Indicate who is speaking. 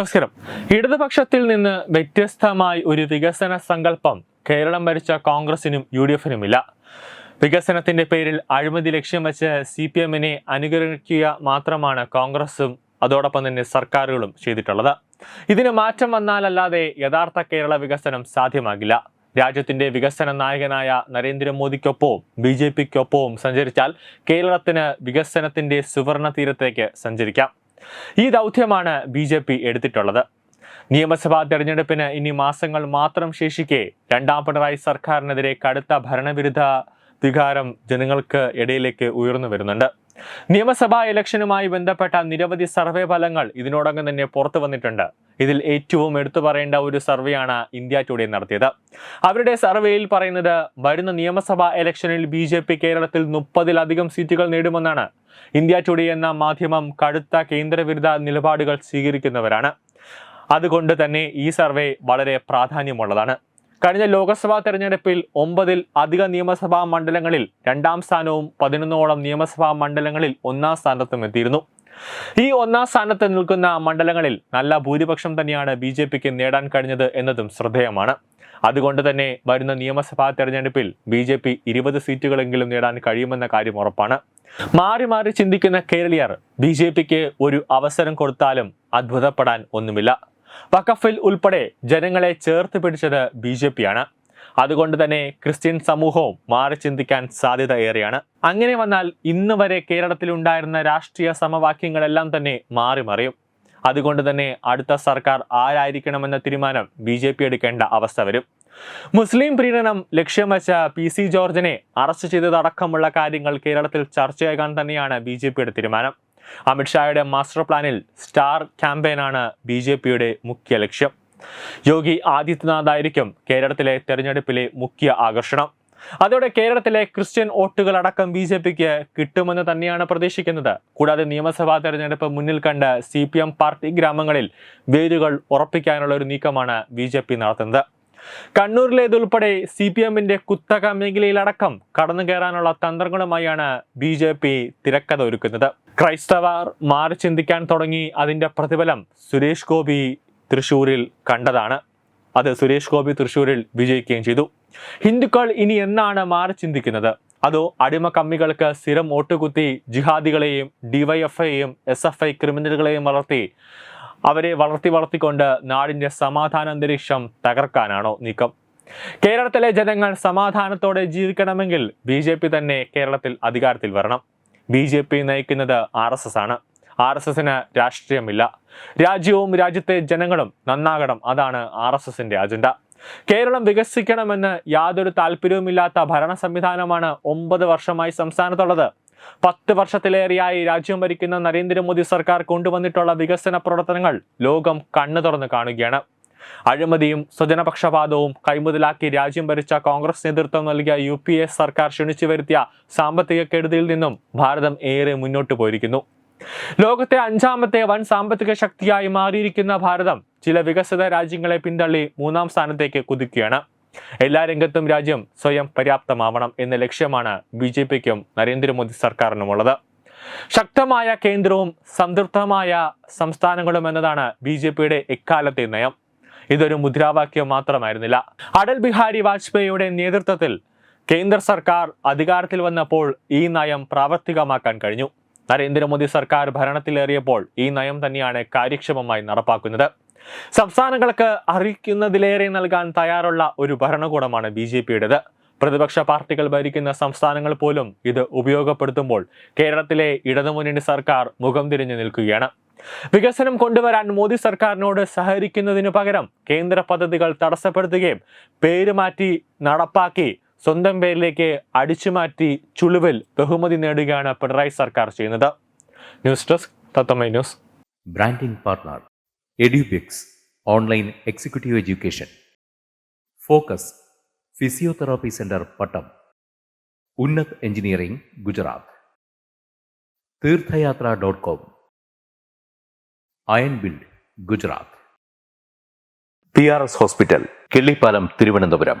Speaker 1: നമസ്കാരം ഇടതുപക്ഷത്തിൽ നിന്ന് വ്യത്യസ്തമായി ഒരു വികസന സങ്കല്പം കേരളം ഭരിച്ച കോൺഗ്രസിനും യു ഡി എഫിനുമില്ല വികസനത്തിന്റെ പേരിൽ അഴിമതി ലക്ഷ്യം വെച്ച് സി പി എമ്മിനെ അനുകരിക്കുക മാത്രമാണ് കോൺഗ്രസും അതോടൊപ്പം തന്നെ സർക്കാരുകളും ചെയ്തിട്ടുള്ളത്. ഇതിന് മാറ്റം വന്നാലല്ലാതെ യഥാർത്ഥ കേരള വികസനം സാധ്യമാകില്ല. രാജ്യത്തിന്റെ വികസന നായകനായ നരേന്ദ്രമോദിക്കൊപ്പവും ബി ജെ പിക്കൊപ്പവും സഞ്ചരിച്ചാൽ കേരളത്തിന് വികസനത്തിന്റെ സുവർണ തീരത്തേക്ക് സഞ്ചരിക്കാം. ഈ ദൗത്യമാണ് ബി ജെ പി എടുത്തിട്ടുള്ളത്. നിയമസഭാ തെരഞ്ഞെടുപ്പിന് ഇനി മാസങ്ങൾ മാത്രം ശേഷിക്കെ രണ്ടാം പിണറായി സർക്കാരിനെതിരെ കടുത്ത ഭരണവിരുദ്ധ വികാരം ജനങ്ങൾക്ക് ഇടയിലേക്ക് ഉയർന്നു വരുന്നുണ്ട്. നിയമസഭാ ഇലക്ഷനുമായി ബന്ധപ്പെട്ട നിരവധി സർവേ ഫലങ്ങൾ ഇതിനോടകം തന്നെ പുറത്തു വന്നിട്ടുണ്ട്. ഇതിൽ ഏറ്റവും എടുത്തു പറയേണ്ട ഒരു സർവേയാണ് ഇന്ത്യ ടുഡേ നടത്തിയത്. അവരുടെ സർവേയിൽ പറയുന്നത് വരുന്ന നിയമസഭാ ഇലക്ഷനിൽ ബി ജെ പി കേരളത്തിൽ മുപ്പതിലധികം സീറ്റുകൾ നേടുമെന്നാണ്. ഇന്ത്യ ടുഡേ എന്ന മാധ്യമം കടുത്ത കേന്ദ്രവിരുദ്ധ നിലപാടുകൾ സ്വീകരിക്കുന്നവരാണ്. അതുകൊണ്ട് തന്നെ ഈ സർവേ വളരെ പ്രാധാന്യമുള്ളതാണ്. കഴിഞ്ഞ ലോക്സഭാ തെരഞ്ഞെടുപ്പിൽ ഒമ്പതിൽ അധിക നിയമസഭാ മണ്ഡലങ്ങളിൽ രണ്ടാം സ്ഥാനവും പതിനൊന്നോളം നിയമസഭാ മണ്ഡലങ്ങളിൽ ഒന്നാം സ്ഥാനത്തും എത്തിയിരുന്നു. ഈ ഒന്നാം സ്ഥാനത്ത് നിൽക്കുന്ന മണ്ഡലങ്ങളിൽ നല്ല ഭൂരിപക്ഷം തന്നെയാണ് ബി ജെ പിക്ക് നേടാൻ കഴിഞ്ഞത് എന്നതും ശ്രദ്ധേയമാണ്. അതുകൊണ്ട് തന്നെ വരുന്ന നിയമസഭാ തെരഞ്ഞെടുപ്പിൽ ബി ജെ പി ഇരുപത് സീറ്റുകളെങ്കിലും നേടാൻ കഴിയുമെന്ന കാര്യം ഉറപ്പാണ്. മാറി മാറി ചിന്തിക്കുന്ന കേരളീയർ ബി ജെ പിക്ക് ഒരു അവസരം കൊടുത്താലും അത്ഭുതപ്പെടാൻ ഒന്നുമില്ല. വഖഫിൽ ഉൾപ്പെടെ ജനങ്ങളെ ചേർത്ത് പിടിച്ചത് ബി ജെ പിയാണ് അതുകൊണ്ട് തന്നെ ക്രിസ്ത്യൻ സമൂഹവും മാറി ചിന്തിക്കാൻ സാധ്യത ഏറെയാണ് അങ്ങനെ വന്നാൽ ഇന്ന് വരെ കേരളത്തിലുണ്ടായിരുന്ന രാഷ്ട്രീയ സമവാക്യങ്ങളെല്ലാം തന്നെ മാറി മറിയും. അതുകൊണ്ട് തന്നെ അടുത്ത സർക്കാർ ആരായിരിക്കണമെന്ന തീരുമാനം ബി ജെ പി എടുക്കേണ്ട അവസ്ഥ വരും. മുസ്ലിം പ്രീണനം ലക്ഷ്യം വെച്ച പി സി ജോർജിനെ അറസ്റ്റ് ചെയ്തതടക്കമുള്ള കാര്യങ്ങൾ കേരളത്തിൽ ചർച്ചയാകാൻ തന്നെയാണ് ബി ജെ പിയുടെ തീരുമാനം. അമിത്ഷായുടെ മാസ്റ്റർ പ്ലാനിൽ സ്റ്റാർ ക്യാമ്പയിനാണ് ബി ജെ പിയുടെ മുഖ്യ ലക്ഷ്യം. യോഗി ആദിത്യനാഥ് ആയിരിക്കും കേരളത്തിലെ തെരഞ്ഞെടുപ്പിലെ മുഖ്യ ആകർഷണം. അതോടെ കേരളത്തിലെ ക്രിസ്ത്യൻ വോട്ടുകളടക്കം ബി ജെ പിക്ക് കിട്ടുമെന്ന് തന്നെയാണ് പ്രതീക്ഷിക്കുന്നത്. കൂടാതെ നിയമസഭാ തെരഞ്ഞെടുപ്പ് മുന്നിൽ കണ്ട് സി പി എം പാർട്ടി ഗ്രാമങ്ങളിൽ വേരുകൾ ഉറപ്പിക്കാനുള്ള ഒരു നീക്കമാണ് ബി ജെ പി നടത്തുന്നത്. കണ്ണൂരിലേതുൾപ്പെടെ സി പി എമ്മിന്റെ കുത്തക മേഖലയിലടക്കം കടന്നു കയറാനുള്ള തന്ത്രങ്ങളുമായാണ് ബി ജെ പി തിരക്കഥ ഒരുക്കുന്നത്. ക്രൈസ്തവർ മാറി ചിന്തിക്കാൻ തുടങ്ങി അതിന്റെ പ്രതിഫലം സുരേഷ് ഗോപി തൃശൂരിൽ കണ്ടതാണ്. അത് സുരേഷ് ഗോപി തൃശൂരിൽ വിജയിക്കുകയും ചെയ്തു. ഹിന്ദുക്കൾ ഇനി എന്നാണ് മാറി ചിന്തിക്കുന്നത്? അതോ അടിമ കമ്മികൾക്ക് സ്ഥിരം ഓട്ടുകുത്തി ജിഹാദികളെയും ഡിവൈഎഫ്ഐയും എസ് എഫ് ഐ ക്രിമിനലുകളെയും വളർത്തി അവരെ വളർത്തി വളർത്തിക്കൊണ്ട് നാടിന്റെ സമാധാന അന്തരീക്ഷം തകർക്കാനാണോ നീക്കം? കേരളത്തിലെ ജനങ്ങൾ സമാധാനത്തോടെ ജീവിക്കണമെങ്കിൽ ബി തന്നെ കേരളത്തിൽ അധികാരത്തിൽ വരണം. ബി നയിക്കുന്നത് ആർ ആണ്. ആർ എസ് എസിന് രാഷ്ട്രീയമില്ല. രാജ്യവും രാജ്യത്തെ ജനങ്ങളും നന്നാകണം. അതാണ് ആർ എസ് എസിന്റെ അജണ്ട. കേരളം വികസിക്കണമെന്ന് യാതൊരു താല്പര്യവുമില്ലാത്ത ഭരണ സംവിധാനമാണ് ഒമ്പത് വർഷമായി സംസ്ഥാനത്തുള്ളത്. പത്ത് വർഷത്തിലേറെയായി രാജ്യം ഭരിക്കുന്ന നരേന്ദ്രമോദി സർക്കാർ കൊണ്ടുവന്നിട്ടുള്ള വികസന പ്രവർത്തനങ്ങൾ ലോകം കണ്ണു തുറന്ന് കാണുകയാണ്. അഴിമതിയും സ്വജനപക്ഷപാതവും കൈമുതലാക്കി രാജ്യം ഭരിച്ച കോൺഗ്രസ് നേതൃത്വം നൽകിയ യു സർക്കാർ ക്ഷണിച്ചു വരുത്തിയ സാമ്പത്തിക കെടുതിയിൽ നിന്നും ഭാരതം ഏറെ മുന്നോട്ട് പോയിരിക്കുന്നു. ലോകത്തെ അഞ്ചാമത്തെ വൻ സാമ്പത്തിക ശക്തിയായി മാറിയിരിക്കുന്ന ഭാരതം ചില വികസിത രാജ്യങ്ങളെ പിന്തള്ളി മൂന്നാം സ്ഥാനത്തേക്ക് കുതിക്കുകയാണ്. എല്ലാ രംഗത്തും രാജ്യം സ്വയം പര്യാപ്തമാവണം എന്ന ലക്ഷ്യമാണ് ബി ജെ പിക്കും നരേന്ദ്രമോദി സർക്കാരിനുമുള്ളത്. ശക്തമായ കേന്ദ്രവും സംതൃപ്തമായ സംസ്ഥാനങ്ങളും എന്നതാണ് ബി ജെ പിയുടെ എക്കാലത്തെ നയം. ഇതൊരു മുദ്രാവാക്യം മാത്രമായിരുന്നില്ല. അടൽ ബിഹാരി വാജ്പേയിയുടെ നേതൃത്വത്തിൽ കേന്ദ്ര സർക്കാർ അധികാരത്തിൽ വന്നപ്പോൾ ഈ നയം പ്രാവർത്തികമാക്കാൻ കഴിഞ്ഞു. നരേന്ദ്രമോദി സർക്കാർ ഭരണത്തിലേറിയപ്പോൾ ഈ നയം തന്നെയാണ് കാര്യക്ഷമമായി നടപ്പാക്കുന്നത്. സംസ്ഥാനങ്ങൾക്ക് അറിയിക്കുന്നതിലേറെ നൽകാൻ തയ്യാറുള്ള ഒരു ഭരണകൂടമാണ് ബി ജെ പിയുടേത്. പ്രതിപക്ഷ പാർട്ടികൾ ഭരിക്കുന്ന സംസ്ഥാനങ്ങൾ പോലും ഇത് ഉപയോഗപ്പെടുത്തുമ്പോൾ കേരളത്തിലെ ഇടതുമുന്നണി സർക്കാർ മുഖം തിരിഞ്ഞു നിൽക്കുകയാണ്. വികസനം കൊണ്ടുവരാൻ മോദി സർക്കാരിനോട് സഹകരിക്കുന്നതിനു പകരം കേന്ദ്ര പദ്ധതികൾ തടസ്സപ്പെടുത്തുകയും പേര് മാറ്റി നടപ്പാക്കി സ്വന്തം പേരിലേക്ക് അടിച്ചുമാറ്റി ചുളിവിൽ ബഹുമതി നേടുകയാണ് പിണറായി സർക്കാർ ചെയ്യുന്നത്. News desk തത്തമൈ news.
Speaker 2: Branding partner Edubix online executive education focus physiotherapy centre Pattom Unnath engineering Gujarat Theerthayathra dot com iron build Gujarat P R S hospital Killipalam Thiruvananthapuram